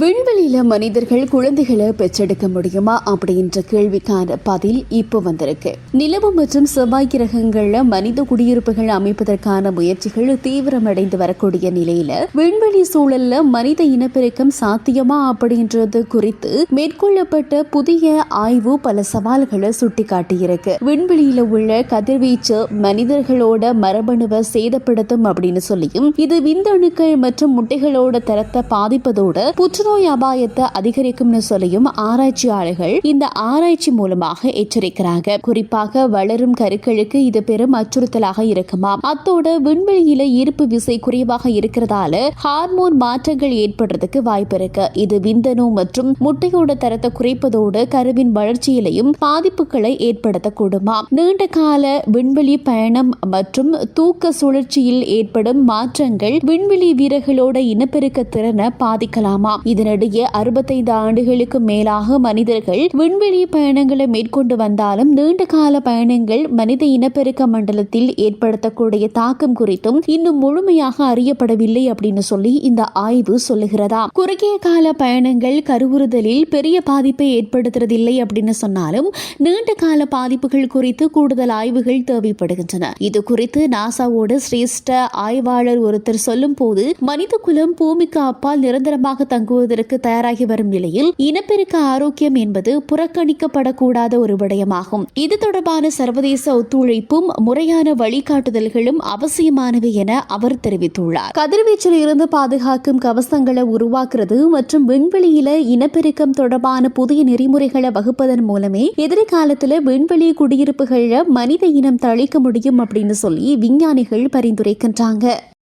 விண்வெளியில மனிதர்கள் குழந்தைகளை பெற்றெடுக்க முடியுமா அப்படின்ற கேள்விக்கான பதில் இப்போ வந்திருக்கு. நிலவு மற்றும் செவ்வாய் கிரகங்கள்ல மனித குடியிருப்புகள் அமைப்பதற்கான முயற்சிகள் தீவிரமடைந்து வரக்கூடிய நிலையில விண்வெளி சூழல்ல மனித இனப்பெருக்கம் சாத்தியமா அப்படின்றது குறித்து மேற்கொள்ளப்பட்ட புதிய ஆய்வு பல சவால்களை சுட்டிக்காட்டியிருக்கு. விண்வெளியில உள்ள கதிர்வீச்சு மனிதர்களோட மரபணுவை சேதப்படுத்தும் அப்படின்னு சொல்லியும் இது விந்தணுக்கள் மற்றும் முட்டைகளோட தரத்தை பாதிப்பதோட புற்றுநோய் அபாயத்தை அதிகரிக்கும்னு சொல்லியும் ஆராய்ச்சியாளர்கள் இந்த ஆராய்ச்சி மூலமாக எச்சரிக்கிறாங்க. குறிப்பாக வளரும் கருக்களுக்கு இது பெரும் அச்சுறுத்தலாக இருக்குமா? அத்தோட விண்வெளியில ஈர்ப்பு விசை குறைவாக இருக்கிறதால ஹார்மோன் மாற்றங்கள் ஏற்படுறதுக்கு வாய்ப்பு இருக்கு. இது விந்தணு மற்றும் முட்டையோட தரத்தை குறைப்பதோடு கருவின் வளர்ச்சியிலையும் பாதிப்புகளை ஏற்படுத்தக்கூடுமா? நீண்ட கால விண்வெளி பயணம் மற்றும் தூக்க சுழற்சியில் ஏற்படும் மாற்றங்கள் விண்வெளி வீரர்களோட இனப்பெருக்க திறனை பாதிக்கலாமா? இதனிடையே அறுபத்தைந்து ஆண்டுகளுக்கு மேலாக மனிதர்கள் விண்வெளி பயணங்களை மேற்கொண்டு வந்தாலும் நீண்ட கால பயணங்கள் மனித இனப்பெருக்க மண்டலத்தில் ஏற்படுத்தக்கூடிய தாக்கம் குறித்தும் இன்னும் முழுமையாக அறியப்படவில்லை அப்படின்னு சொல்லி இந்த ஆய்வு சொல்லுகிறதா. குறுகிய கால பயணங்கள் கருவுறுதலில் பெரிய பாதிப்பை ஏற்படுத்துறதில்லை அப்படின்னு சொன்னாலும் நீண்ட கால பாதிப்புகள் குறித்து கூடுதல் ஆய்வுகள் தேவைப்படுகின்றன. இது குறித்து நாசாவோட சிரேஷ்ட ஆய்வாளர் ஒருத்தர் சொல்லும் போது மனித குலம் பூமிக்கு அப்பால் நிரந்தரமாக தங்குவதற்கு தயாராகி வரும் நிலையில் இனப்பெருக்க ஆரோக்கியம் என்பது புறக்கணிக்கப்படக்கூடாத ஒரு விடயமாகும். இது தொடர்பான சர்வதேச ஒத்துழைப்பும் முறையான வழிகாட்டுதல்களும் அவசியமானவை என அவர் தெரிவித்துள்ளார். கதிர்வீச்சில் இருந்து பாதுகாக்கும் கவசங்களை உருவாக்குறது மற்றும் விண்வெளியில இனப்பெருக்கம் தொடர்பான புதிய நெறிமுறைகளை வகுப்பதன் மூலமே எதிர்காலத்துல விண்வெளி குடியிருப்புகளில் மனித இனம் தழைக்க முடியும் அப்படின்னு சொல்லி விஞ்ஞானிகள் பரிந்துரைக்கின்றாங்க.